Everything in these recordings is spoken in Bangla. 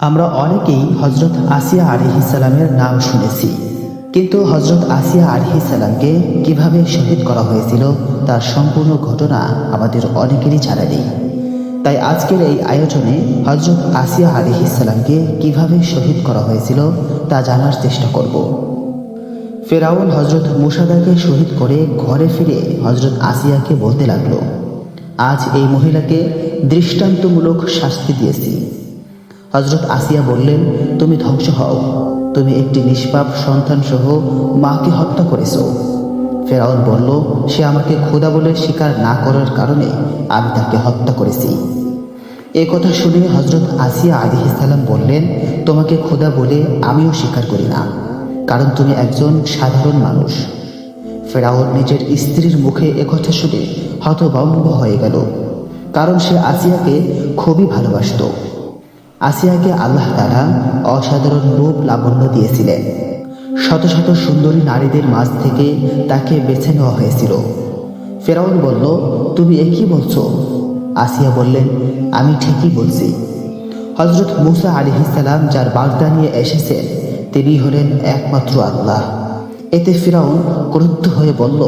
আমরা অনেকেই হজরত আসিয়া আলিহিসাল্লামের নাম শুনেছি। কিন্তু হজরত আসিয়া আলিহিসাল্লামকে কীভাবে শহীদ করা হয়েছিল, তার সম্পূর্ণ ঘটনা আমাদের অনেকেরই জানা নেই। তাই আজকের এই আয়োজনে হজরত আসিয়া আলিহিসাল্লামকে কীভাবে শহীদ করা হয়েছিল, তা জানার চেষ্টা করব। ফেরাউন হজরত মুসাদাকে শহীদ করে ঘরে ফিরে হজরত আসিয়াকে বলতে লাগল, আজ এই মহিলাকে দৃষ্টান্তমূলক শাস্তি দিয়েছি। হজরত আসিয়া বললেন, তুমি ধ্বংস হও। তুমি একটি নিষ্পাপ সন্তান সহ মাকে হত্যা করেছ। ফেরাউন বলল, সে আমাকে খোদা বলে স্বীকার না করার কারণে আমি তাকে হত্যা করেছি। এ কথা শুনে হজরত আসিয়া আলিহিসাল্লাম বললেন, তোমাকে খোদা বলে আমিও স্বীকার করি না, কারণ তুমি একজন সাধারণ মানুষ। ফেরাউন নিজের স্ত্রীর মুখে একথা শুনে হতভম্ব হয়ে গেল, কারণ সে আসিয়াকে খুবই ভালোবাসত। আসিয়াকে আল্লাহ তারা অসাধারণ রূপ লাবণ্য দিয়েছিলেন। শত শত সুন্দরী নারীদের মাঝ থেকে তাকে বেছে নেওয়া হয়েছিল। ফেরাউন বলল, তুমি এ কি বলছো? আসিয়া বললেন, আমি ঠিকই বলছি। হজরত মুসা আলিহিসাল্লাম যার বার্তা নিয়ে এসেছেন, তিনি হলেন একমাত্র আল্লাহ। এতে ফিরাউন ক্রুদ্ধ হয়ে বলল,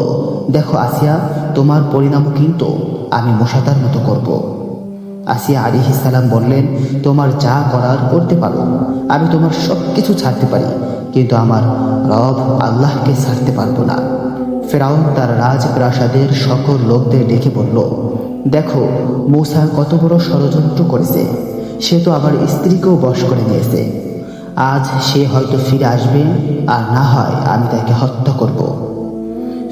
দেখো আসিয়া, তোমার পরিণামও কিন্তু আমি মশাতার মতো করব। আসিয়া আলিহি সালাম বললেন, তোমার যা করার করতে পারো, আমি তোমার সব কিছু ছাড়তে পারি, কিন্তু আমার রব আল্লাহকে ছাড়তে পারব না। ফেরাউন তার রাজপ্রাসাদের সকল লোকদের ডেকে বলল, দেখো, মূসা কত বড় ষড়যন্ত্র করেছে, সে তো আমার স্ত্রীকেও বশ করে নিয়েছে আজ সে হয়তো ফিরে আসবে, আর না হয় আমি তাকে হত্যা করব।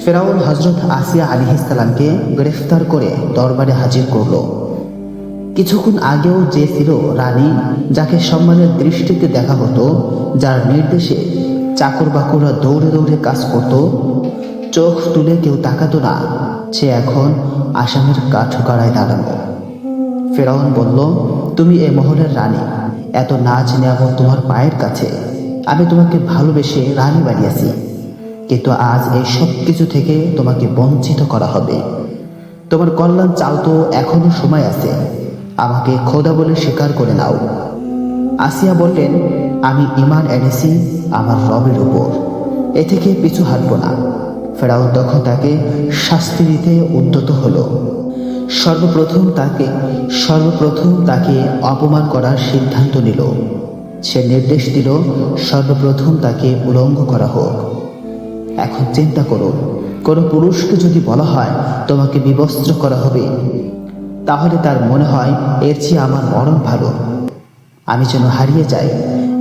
ফেরাউন হজরত আসিয়া আলিহিসাল্লামকে গ্রেফতার করে দরবারে হাজির করল। কিছুক্ষণ আগেও যে ছিল রানী, যাকে সম্মানের দৃষ্টিতে দেখা হতো, যার নির্দেশে চাকর বাকুররা দৌড়ে দৌড়ে কাজ করত, চোখ তুলে কেউ তাকাতো না। সে এখন আসামের কাঠগড়ায় দাঁড়ানো ফেরাউন বলল, তুমি এ মহলের রানী। এত নাচ নেব তোমার পায়ের কাছে। আমি তোমাকে ভালোবেসে রানী বানিয়েছি। কিন্তু আজ এই সব কিছু থেকে তোমাকে বঞ্চিত করা হবে। তোমার কল্যাণ চাও তো এখনও সময় আছে। আমাকে খোদা বলে স্বীকার করে নাও। আসিয়া বললেন, আমি ইমান এনেছি আমার রবের উপর। এ থেকে পিছু হাঁটব না। ফেরাউন তখন তাকে শাস্তি দিতে উদ্যত হলো। সর্বপ্রথম তাকে সর্বপ্রথম তাকে অপমান করার সিদ্ধান্ত নিল। সে নির্দেশ দিল, সর্বপ্রথম তাকে উলঙ্গ করা হোক। এখন চিন্তা করুন, কোনো পুরুষকে যদি বলা হয়, তোমাকে বিবস্ত্র করা হবে তাহলে তার মনে হয় এর চেয়ে আমার মরণ ভালো। আমি যেন হারিয়ে যাই,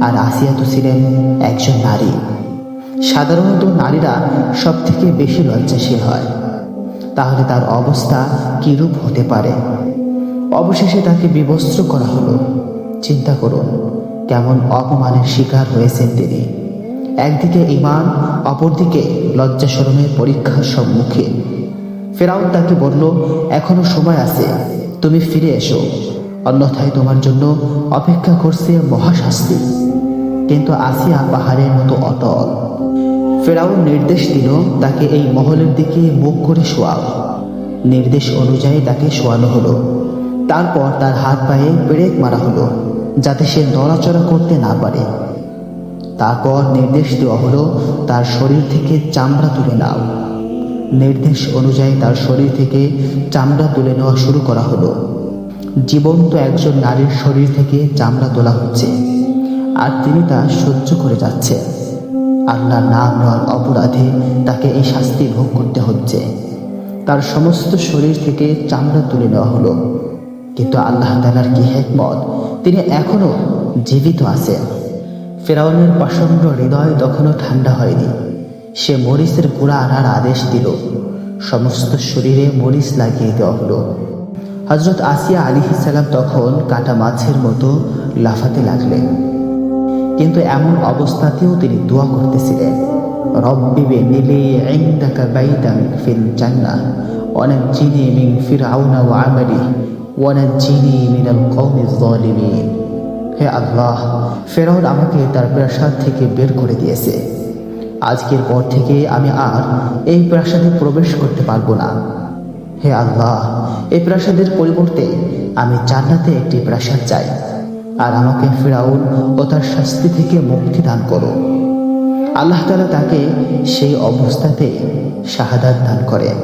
আর আসিয়া তো ছিলেন একজন নারী। সাধারণত নারীরা সব থেকে বেশি লজ্জাশীল হয়। তাহলে তার অবস্থা কীরূপ হতে পারে? অবশেষে তাকে বিবস্ত্র করা হলো। চিন্তা করুন, কেমন অপমানের শিকার হয়েছেন তিনি। একদিকে ইমান, অপরদিকে লজ্জা শরমের পরীক্ষার সম্মুখে। ফেরাউন তাকে বলল, এখনও সময় আছে, তুমি ফিরে এসো। অন্যথায় তোমার জন্য অপেক্ষা করছে মহাশাস্তি। কিন্তু আসিয়া পাহাড়ের মতো অটল। ফেরাউন নির্দেশ দিল তাকে এই মহলের দিকে মুখ করে শোয়াও। নির্দেশ অনুযায়ী তাকে শোয়ানো হলো। তারপর তার হাত পায়ে ব্রেক মারা হলো, যাতে সে নড়াচড়া করতে না পারে। তারপর নির্দেশ দেওয়া হলো, তার শরীর থেকে চামড়া তুলে নাও। নির্দেশ অনুযায়ী তার শরীর থেকে চামড়া তুলে নেওয়া শুরু করা হলো। জীবন্ত একজন নারীর শরীর থেকে চামড়া তোলা হচ্ছে আর তিনি তা সহ্য করে যাচ্ছে। আল্লাহ নাম নেওয়ার অপরাধে তাকে এই শাস্তি ভোগ করতে হচ্ছে। তার সমস্ত শরীর থেকে চামড়া তুলে নেওয়া হলো। কিন্তু আল্লাহ তালার কি হেকমত? তিনি এখনও জীবিত আছেন। ফেরাউনের প্রচণ্ড হৃদয় তখনও ঠান্ডা হয়নি। সে মরিচের গুঁড়া আনার আদেশ দিল। সমস্ত শরীরে মরিচ লাগিয়ে দেওয়া হলো। হজরত আসিয়া আলী সালাম তখন কাটা মাছের মতো লাফাতে লাগলেন। কিন্তু এমন অবস্থাতেও তিনি দোয়া করতেছিলেন, রব্বি নিলে ইনদাকা বাইতান ফিল জান্নাহ মিন ফিরআউনা ওয়া আমালি, ওয়ানাজ্জিনি মিনাল কওমিজ যালিমিন হে আল্লাহ, ফেরাউন আমাকে তার প্রাসাদ থেকে বের করে দিয়েছে। আজকের পর থেকে আমি আর এই প্রাসাদে প্রবেশ করতে পারব না। হে আল্লাহ, এই প্রাসাদের পরিবর্তে আমি জান্নাতে একটি প্রাসাদ চাই, আর আমাকে ফিরাউন ও তার শাস্তি থেকে মুক্তি দান করো। আল্লাহ তালা তাকে সেই অবস্থাতে শাহাদাত দান করেন।